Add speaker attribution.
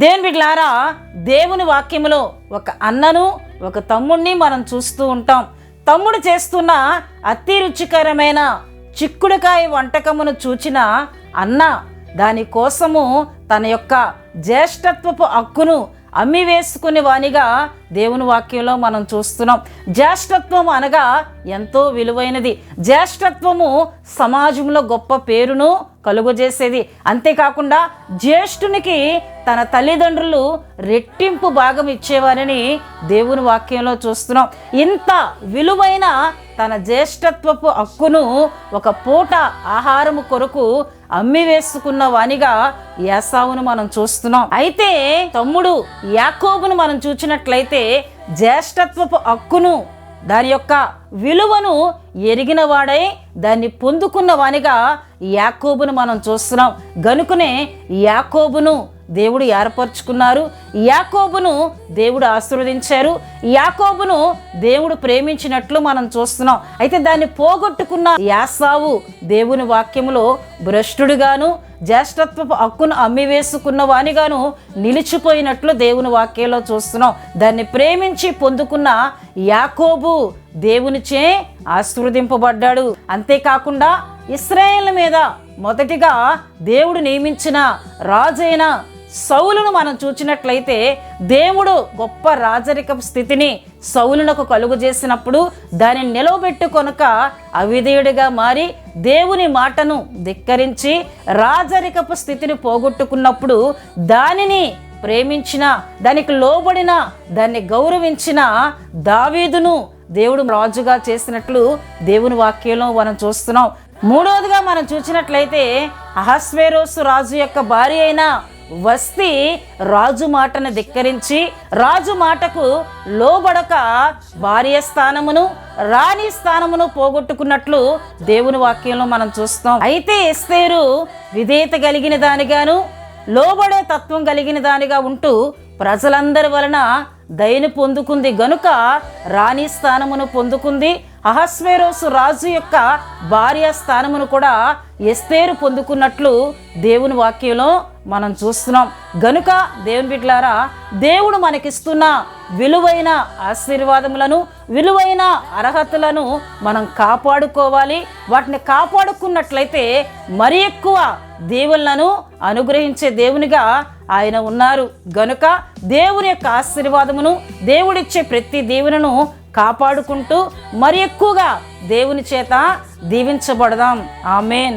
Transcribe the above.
Speaker 1: దేని బిడ్లారా దేవుని వాక్యములో ఒక అన్నను ఒక తమ్ముడిని మనం చూస్తూ ఉంటాం. తమ్ముడు చేస్తున్న అతి రుచికరమైన చిక్కుడుకాయ వంటకమును చూచిన అన్న దానికోసము తన యొక్క జ్యేష్ఠత్వపు హక్కును అమ్మి వేసుకునే వానిగా దేవుని వాక్యంలో మనం చూస్తున్నాం. జ్యేష్ఠత్వం అనగా ఎంతో విలువైనది. జ్యేష్ఠత్వము సమాజంలో గొప్ప పేరును కలుగజేసేది. అంతేకాకుండా జ్యేష్ఠునికి తన తల్లిదండ్రులు రెట్టింపు భాగం ఇచ్చేవారని దేవుని వాక్యంలో చూస్తున్నాం. ఇంత విలువైన తన జ్యేష్ఠత్వపు హక్కును ఒక పూట ఆహారము కొరకు అమ్మి వేసుకున్న వానిగా యాసావును మనం చూస్తున్నాం. అయితే తమ్ముడు యాకోబును మనం అంటే జ్యేష్ఠత్వపు హక్కును దాని యొక్క విలువను ఎరిగిన వాడై దాన్ని పొందుకున్న వానిగా యాకోబును మనం చూస్తున్నాం. గనుకునే యాకోబును దేవుడు ఏర్పరచుకున్నారు. యాకోబును దేవుడు ఆశీర్వదించారు. యాకోబును దేవుడు ప్రేమించినట్లు మనం చూస్తున్నాం. అయితే దాన్ని పోగొట్టుకున్న యాసావు దేవుని వాక్యములో భ్రష్టుడుగాను జ్యేష్ఠత్వపు హక్కును అమ్మివేసుకున్న వానిగాను నిలిచిపోయినట్లు దేవుని వాక్యంలో చూస్తున్నాం. దాన్ని ప్రేమించి పొందుకున్న యాకోబు దేవునిచే ఆశీర్వదింపబడ్డాడు. అంతేకాకుండా ఇస్రాయేల్ మీద మొదటిగా దేవుడు నియమించిన రాజైన సౌలును మనం చూచినట్లయితే దేవుడు గొప్ప రాజరికపు స్థితిని సౌలునకు కలుగు చేసినప్పుడు దానిని నిలవబెట్టుకొనక అవిధేయుడిగా మారి దేవుని మాటను ధిక్కరించి రాజరికపు స్థితిని పోగొట్టుకున్నప్పుడు దానిని ప్రేమించిన దానికి లోబడిన దాన్ని గౌరవించిన దావీదును దేవుడు రాజుగా చేసినట్లు దేవుని వాక్యంలో మనం చూస్తున్నాం. మూడవదిగా మనం చూసినట్లయితే అహస్వేరోసు రాజు యొక్క భార్య అయిన వస్తి రాజు మాటను ధిక్కరించి రాజు మాటకు లోబడక భార్య స్థానమును రాణి స్థానమును పోగొట్టుకున్నట్లు దేవుని వాక్యంలో మనం చూస్తాం. అయితే ఎస్తేరు విధేయత కలిగిన దానిగాను లోబడే తత్వం కలిగిన దానిగా ఉంటూ ప్రజలందరి వలన దయను పొందుకుంది. గనుక రాణి స్థానమును పొందుకుంది. అహస్వేరోసు రాజు యొక్క భార్య స్థానమును కూడా ఎస్తేరు పొందుకున్నట్లు దేవుని వాక్యంలో మనం చూస్తున్నాం. గనుక దేవుని బిడ్డలారా దేవుడు మనకిస్తున్న విలువైన ఆశీర్వాదములను విలువైన అర్హతలను మనం కాపాడుకోవాలి. వాటిని కాపాడుకున్నట్లయితే మరి ఎక్కువ దేవుళ్ళను అనుగ్రహించే దేవునిగా ఆయన ఉన్నారు. గనుక దేవుని యొక్క ఆశీర్వాదమును దేవుడిచ్చే ప్రతి దేవులను కాపాడుకుంటూ మరి ఎక్కువగా దేవుని చేత దీవించబడదాం. ఆమెన్.